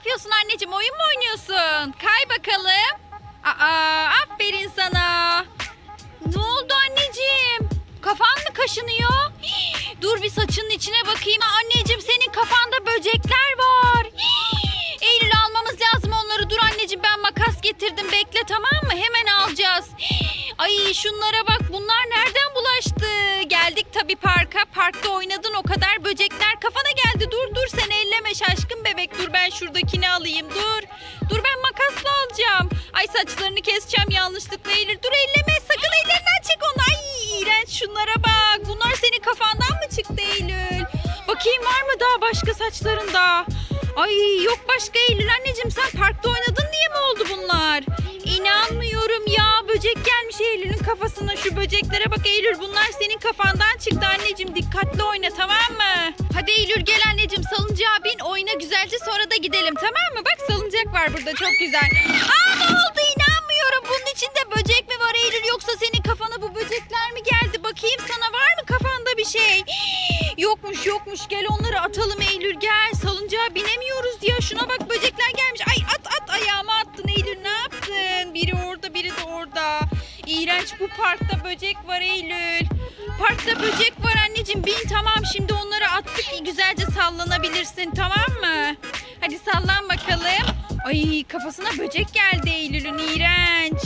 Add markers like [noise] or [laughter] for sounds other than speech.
yapıyorsun anneciğim? Oyun mu oynuyorsun? Kay bakalım. Aa, aferin sana. Ne oldu anneciğim? Kafan mı kaşınıyor? [gasps] Dur bir saçının içine bakayım. Anneciğim senin kafanda böcekler var. Hii, [gasps] Eylül almamız lazım onları. Dur anneciğim ben makas getirdim. Bekle tamam mı? Hemen alacağız. Hii, [gasps] Ay şunlara bak bunlar nereden bulaştı? Tabii parka. Parkta oynadın o kadar böcekler kafana geldi. Dur dur sen elleme şaşkın bebek. Dur ben şuradakini alayım dur. Dur ben makasla alacağım. Ay saçlarını keseceğim yanlışlıkla Eylül. Dur elleme sakın ellerinden çek onu. Ay iğrenç şunlara bak. Bunlar senin kafandan mı çıktı Eylül? Bakayım var mı daha başka saçlarında? Ay yok başka Eylül anneciğim sen parkta oynadın diye mi oldu bunlar? Kafasına şu böceklere bak Eylül bunlar senin kafandan çıktı anneciğim dikkatli oyna tamam mı? Hadi Eylül gel anneciğim salıncağa bin oyna güzelce sonra da gidelim tamam mı? Bak salıncak var burada çok güzel. Aa ne oldu inanmıyorum bunun içinde böcek mi var Eylül yoksa senin kafana bu böcekler mi geldi? Bakayım sana var mı kafanda bir şey? Hii, Yokmuş yokmuş gel onları atalım Eylül gel salıncağa binemiyoruz ya şuna bak İğrenç bu parkta böcek var Eylül. Parkta böcek var anneciğim bin tamam şimdi onları attık güzelce sallanabilirsin tamam mı? Hadi sallan bakalım. Ay kafasına böcek geldi Eylül'ün iğrenç.